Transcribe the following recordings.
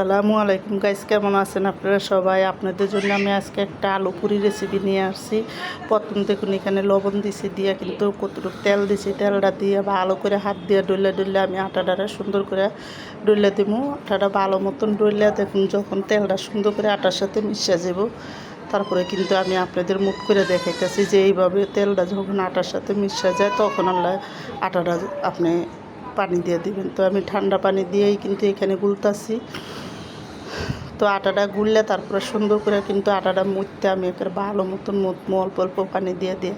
আসসালামু আলাইকুম। গাইস কেমন আছেন আপনারা সবাই? আপনাদের জন্য আমি আজকে একটা আলু পুরি রেসিপি নিয়ে আসছি। প্রথম দেখুন, এখানে লবণ দিছি দিয়ে কিন্তু কতটুকু তেল দিছি, তেলটা দিয়ে ভালো করে হাত দিয়ে ডলে ডলে আমি আটাটা সুন্দর করে ডলে দিব আটাটা ভালো মতন ডলে দেখুন, যখন তেলটা সুন্দর করে আটার সাথে মিশে যাব। তারপরে কিন্তু আমি আপনাদের মুখ করে দেখাইতেছি যে এইভাবে তেলটা যখন আটার সাথে মিশে যায়, তখন আল্লাহ আটাটা আপনি পানি দিয়ে দিবেন। তো আমি ঠান্ডা পানি দিয়েই কিন্তু এখানে গুলতাছি। তো আটাটা গুললে তারপরে সুন্দর করে কিন্তু আটাটা মুছতে আমি একের ভালো মতন মুতমো অল্প অল্প পানি দিয়ে দিয়ে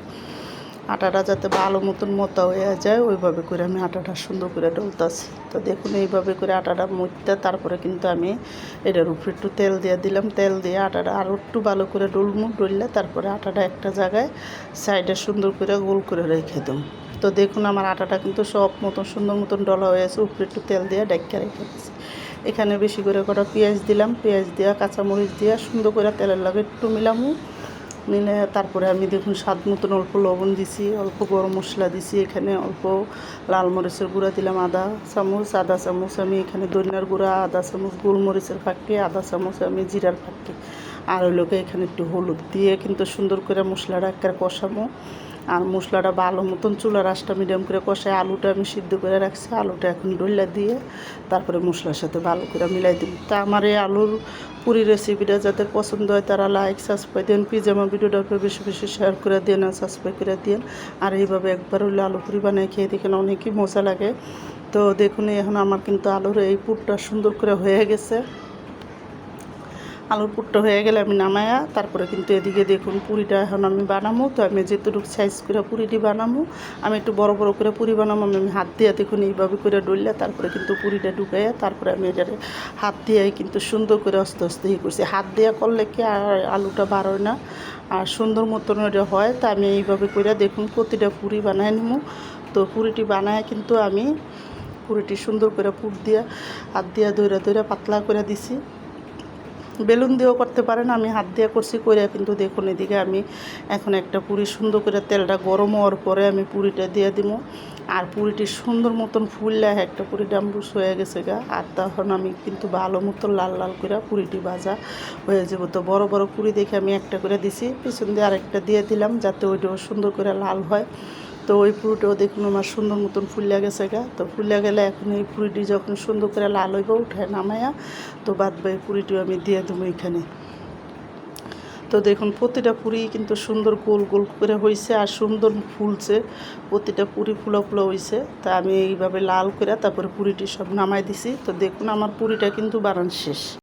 আটাটা যাতে ভালো মতন মোতা হয়ে যায়, ওইভাবে করে আমি আটাটা সুন্দর করে ডলতাছি। তো দেখুন, এইভাবে করে আটাটা মুছতে তারপরে কিন্তু আমি এটার উপরে একটু তেল দিয়ে দিলাম। তেল দিয়ে আটাটা আরও একটু ভালো করে ডলমু ডললে তারপরে আটাটা একটা জায়গায় সাইডে সুন্দর করে গোল করে রেখে দেবো। তো দেখুন, আমার আটাটা কিন্তু সব মতন সুন্দর মতন ডলা হয়ে আছে উপরে একটু তেল দিয়ে ডাইকা রেখে দিয়েছি। এখানে বেশি করে কটা পেঁয়াজ দিলাম, পেঁয়াজ দেওয়া কাঁচামরিচ দেওয়া সুন্দর করে তেলের লাগে একটু মিলামু। মিলে তারপরে আমি দেখুন স্বাদ মতন অল্প লবণ দিছি, অল্প গরম মশলা দিছি এখানে, অল্প লাল মরিচের গুঁড়া দিলাম আদা চামচ আদা চামচ আমি এখানে ধনিয়ার গুঁড়া, আদা চামচ গোলমরিচের ফাঁকি, আদা চামচ আমি জিরার ফাঁকি। আর ওই লোকে এখানে একটু হলুদ দিয়ে কিন্তু সুন্দর করে মশলাটা একটা কষাবো। আর মশলাটা ভালো মতন চুলার আঁচটা মিডিয়াম করে কষায় আলুটা আমি সিদ্ধ করে রাখছি, আলুটা এখন ডইলা দিয়ে তারপরে মশলার সাথে ভালো করে মিলাই দিই তা আমার এই আলুর পুরি রেসিপিটা যাদের পছন্দ হয় তারা লাইক সাবস্ক্রাইব দেন প্লিজ আমার ভিডিওটা বেশি বেশি শেয়ার করে দেন আর সাবস্ক্রাইব করে দেন। আর এইভাবে একবার হলে আলু পুরি বানিয়ে খেয়ে দেখেন অনেকই মজা লাগে। তো দেখুন, এখন আমার কিন্তু আলুর এই পুরটা সুন্দর করে হয়ে গেছে। আলুর পুরটা হয়ে গেলে আমি নামায়া তারপরে কিন্তু এদিকে দেখুন পুরিটা এখন আমি বানাবো তো আমি যেটুকু সাইজ করে পুরিটি বানাবো আমি একটু বড় বড় করে পুরি বানাবো আমি হাত দিয়ে দেখুন এইভাবে করে ডললে তারপরে কিন্তু পুরিটা ঢুকাইয়া তারপরে আমি এটারে হাত দিয়ে কিন্তু সুন্দর করে আস্তে আস্তে ই করছি। হাত দেওয়া করলে কি আর আলুটা বাড়োয় না? আর সুন্দর মতন এটা হয়, তা আমি এইভাবে করে দেখুন প্রতিটা পুরি বানায় নিবো তো পুরিটি বানায় কিন্তু আমি পুরিটি সুন্দর করে পুর দিয়ে, হাত দিয়ে দইরা দইরা পাতলা করে দিছি। বেলুন দিয়েও করতে পারেন, আমি হাত দিয়ে করছি করে কিন্তু দেখুন এদিকে আমি এখন একটা পুরি সুন্দর করে তেলটা গরম হওয়ার পরে আমি পুরিটা দিয়ে দিব। আর পুরিটি সুন্দর মতন ফুললে একটা পুরি ডাম্বুস হয়ে গেছে গা, আর তখন আমি কিন্তু ভালো মতন লাল লাল করে পুরিটি ভাজা হয়ে যাব। তো বড় বড় পুরি দেখে আমি একটা করে দিছি, পিছন দিয়ে আরেকটা দিয়ে দিলাম, যাতে ওইটাও সুন্দর করে লাল হয়। তো ওই পুরিটাও দেখুন, আমার সুন্দর মতন ফুলিয়া গেছে গা। তো ফুলিয়া গেলে এখন এই পুরিটি যখন সুন্দর করে লাল হইব, উঠায় নামায়া, তো বাদ বাই পুরিটিও আমি দিয়ে দেবো এখানে। তো দেখুন, প্রতিটা পুরি কিন্তু সুন্দর গোল গোল করে হয়েছে আর সুন্দর ফুলছে। প্রতিটা পুরি ফুলো ফুলো হয়েছে তা আমি এইভাবে লাল করে তারপরে পুরিটি সব নামাই দিছি। তো দেখুন, আমার পুরিটা কিন্তু বানান শেষ।